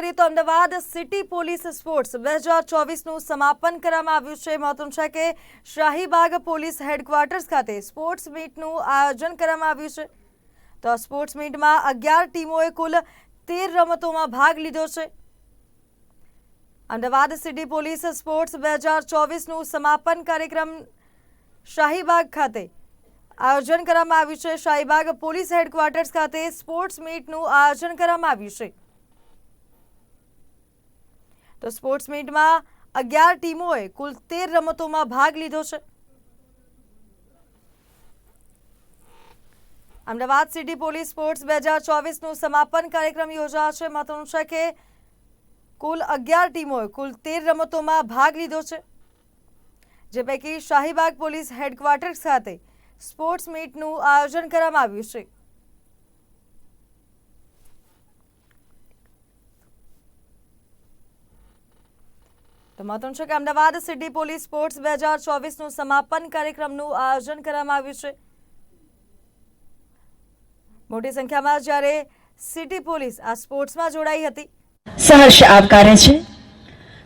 કરીએ તો Ahmedabad city police sports બે હજાર ચોવીસનું સમાપન કરવામાં આવ્યું છે. મહત્વનું છે કે શાહીબાગ પોલીસ હેડક્વાર્ટર્સ ખાતે સ્પોર્ટ્સ મીટનું આયોજન કરવામાં આવ્યું છે. તો સ્પોર્ટ્સ મીટમાં અગિયાર ટીમોએ કુલ તેર રમતોમાં ભાગ લીધો છે. અમદાવાદ સિટી પોલીસ સ્પોર્ટ્સ બે હજાર ચોવીસનું સમાપન કાર્યક્રમ શાહીબાગ ખાતે આયોજન કરવામાં આવ્યું છે. શાહીબાગ પોલીસ હેડક્વાર્ટર્સ ખાતે સ્પોર્ટ્સ મીટનું આયોજન કરવામાં આવ્યું છે. તો સ્પોર્ટ્સ મીટમાં અગિયાર ટીમોએ કુલ તેર રમતોમાં ભાગ લીધો છે. અમદાવાદ સિટી પોલીસ સ્પોર્ટ્સ બે હજાર ચોવીસનું સમાપન કાર્યક્રમ યોજાશે મહત્વનું છે કે કુલ અગિયાર ટીમોએ કુલ તેર રમતોમાં ભાગ લીધો છે. જે પૈકી શાહીબાગ પોલીસ હેડક્વાર્ટર્સ ખાતે સ્પોર્ટ્સ મીટનું આયોજન કરવામાં આવ્યું છે. તો મહત્વનું છે કે અમદાવાદ સિટી પોલીસ સ્પોર્ટ્સ બે હજાર ચોવીસનું સમાપન કાર્યક્રમનું આયોજન કરવામાં આવ્યું છે. મોટી સંખ્યામાં જ્યારે સિટી પોલીસ આ સ્પોર્ટ્સમાં જોડાઈ હતી. સહર્ષ આવકારે છે.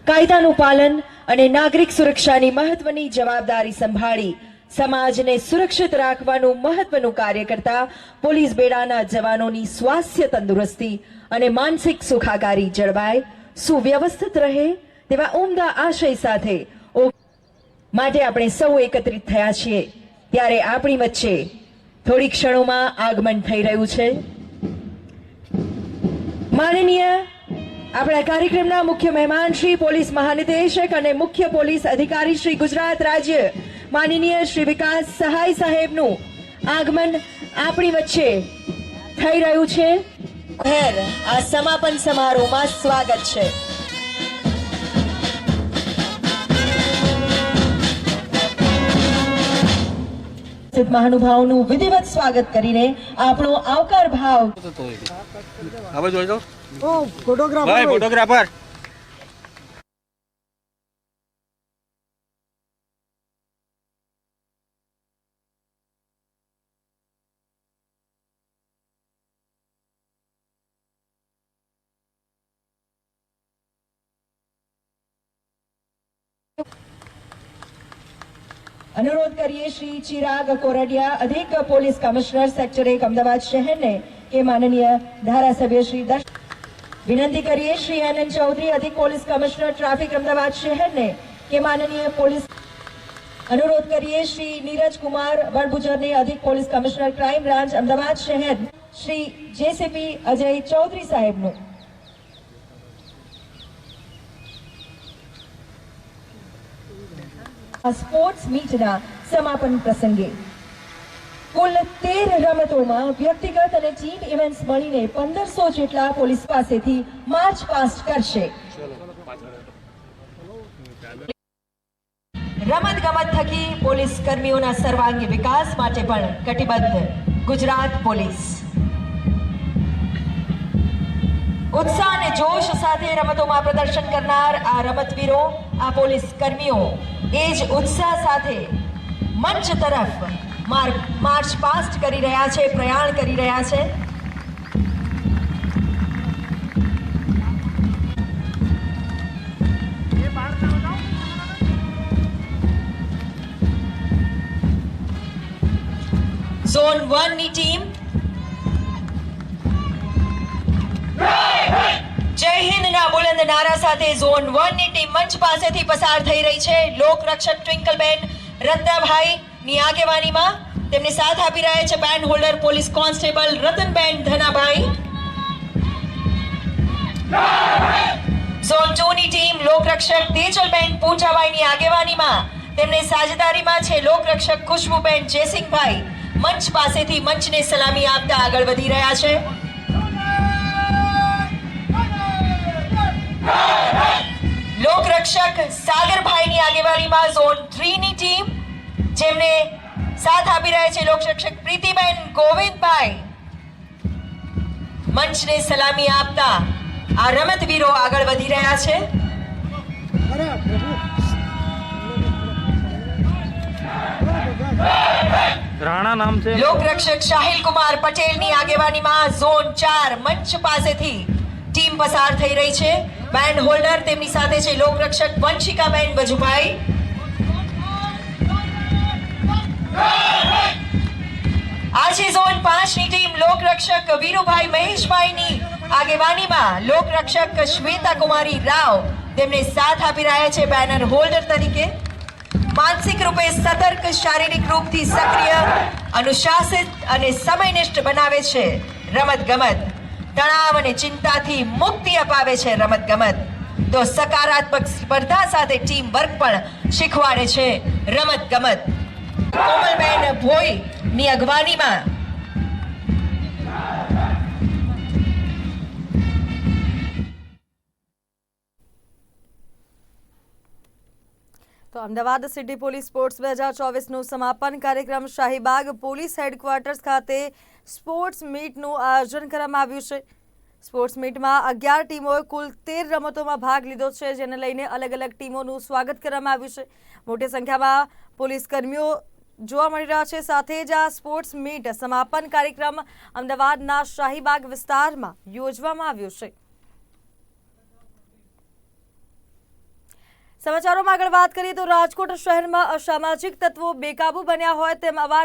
કાયદાનું પાલન અને નાગરિક સુરક્ષાની મહત્વની જવાબદારી સંભાળી સમાજને સુરક્ષિત રાખવાનું મહત્વનું કાર્ય કરતા પોલીસ બેડાના જવાનોની સ્વાસ્થ્ય તંદુરસ્તી અને માનસિક સુખાકારી જળવાય, સુવ્યવસ્થિત રહે તેવા ઉમદા આશય સાથે માટે આપણે સૌ એકત્રિત થયા છીએ. ત્યારે આપણી વચ્ચે થોડી ક્ષણોમાં આગમન થઈ રહ્યું છે. માનનીય આપણા કાર્યક્રમના મુખ્ય મહેમાન શ્રી પોલીસ મહાનિદેશક અને મુખ્ય પોલીસ અધિકારી શ્રી ગુજરાત રાજ્ય માનનીય શ્રી વિકાસ સહાય સાહેબનું આગમન આપણી વચ્ચે થઈ રહ્યું છે. ખેર, આ સમાપન સમારોહમાં સ્વાગત છે. ઉપસ્થિત મહાનુભાવોનું વિધિવત સ્વાગત કરીને આપણો આવકાર ભાવ હવે જોઈ દો ફોટોગ્રાફર ફોટોગ્રાફર. અનુરોધ કરીએ શ્રી ચિરાગ કોરડિયા, અધિક પોલીસ કમિશનર સેક્ટર એક અમદાવાદ શહેરને કે માનનીય ધારાસભ્ય શ્રી દર્શ વિનંતી કરીએ શ્રી એન ચૌધરી, અધિક પોલીસ કમિશનર ટ્રાફિક અમદાવાદ શહેરને કે માનનીય પોલીસ અનુરોધ કરીએ શ્રી નીરજ કુમાર વડભુજરને અધિક police commissioner crime branch Ahmedabad શહેર શ્રી જેસીપી અજય ચૌધરી સાહેબનું સ્પોર્ટ્સ મીટના સમાપન પ્રસંગે. કુલ તેર રમતોમાં વ્યક્તિગત અને ટીમ ઇવેન્ટ્સ મળીને પંદરસો જેટલા પોલીસ પાસેથી માર્ચ પાસ્ટ કરશે. રમત ગમત થકી પોલીસ કર્મીઓના સર્વાંગી વિકાસ માટે પણ કટિબદ્ધ ગુજરાત પોલીસ. ઉત્સાહ અને જોશ સાથે રમતોમાં પ્રદર્શન કરનાર આ રમતવીરો, આ પોલીસ કર્મીઓ એ જ ઉત્સાહ સાથે મંચ તરફ માર્ચ પાસ્ટ કરી રહ્યા છે, પ્રયાણ કરી રહ્યા છે. ઝોન વનની ટીમ નારા સાથે ઝોન વનની ટીમ મંચ પાસેથી પસાર થઈ રહી છે. લોક રક્ષક ટ્વિંકલબેન રત્નાભાઈ ની આગેવાનીમાં તેમને સાથ આપી રહ્યા છે band holder police constable Ratanben Dhanabhai. Zone two ની ટીમ લોકરક્ષક તેજલબેન પૂંજાભાઈ ની આગેવાનીમાં તેમને સાજેદારીમાં છે. લોકરક્ષક ખુશ્બુબેન જયસિંહભાઈ મંચ પાસેથી મંચને સલામી આપતા આગળ વધી રહ્યા છે. લોકરક્ષક સાગરભાઈની આગેવાનીમાં ઝોન થ્રી ની ટીમ જેમને સાથ આપી રહ્યા છે લોકરક્ષક પ્રીતિબેન ગોવિંદભાઈ. મંચને સલામી આપતા આ રમતવીરો આગળ વધી રહ્યા છે. રાણા નામ છે. લોકરક્ષક શાહિલ કુમાર પટેલની આગેવાનીમાં ઝોન ચાર મંચ પાસેથી ટીમ પસાર થઈ રહી છે. બેન્ડ હોલ્ડર તેમની સાથે છે લોકરક્ષક વંશિકાબેન બજુભાઈ. આજે ઝોન પાંચની ટીમ લોકરક્ષક વીરુભાઈ મહેશભાઈની આગેવાનીમાં લોકરક્ષક શ્વેતા કુમારી રાવ તેમને સાથ આપી રહ્યા છે બેનર હોલ્ડર તરીકે. માનસિક રૂપે સતર્ક શારીરિક રૂપથી સક્રિય, અનુશાસિત અને સમયનિષ્ઠ બનાવે છે રમત ગમત તણાવ અને ચિંતાથી મુક્તિ અપાવે છે રમત ગમત તો સકારાત્મક સ્પર્ધા સાથે ટીમ વર્ક પણ શીખવાડે છે રમત ગમત કોમલબેન ભોઈ ની અગવાનીમાં તો અમદાવાદ સિટી પોલીસ સ્પોર્ટ્સ બે હજાર ચોવીસનું સમાપન કાર્યક્રમ શાહીબાગ પોલીસ હેડક્વાર્ટર્સ ખાતે સ્પોર્ટ્સ મીટનું આયોજન કરવામાં આવ્યું છે. સ્પોર્ટ્સ મીટમાં અગિયાર ટીમોએ કુલ તેર રમતોમાં ભાગ લીધો છે, જેને લઈને અલગ અલગ ટીમોનું સ્વાગત કરવામાં આવ્યું છે. મોટી સંખ્યામાં પોલીસ કર્મીઓ જોવા મળી રહ્યા છે. સાથે જ આ સ્પોર્ટ્સ મીટ સમાપન કાર્યક્રમ અમદાવાદના શાહીબાગ વિસ્તારમાં યોજવામાં આવ્યો છે. સમાચારોમાં આગળ વાત કરીએ તો રાજકોટ શહેરમાં અસામાજિક તત્વો બેકાબુ બન્યા હોય તેમ અવાર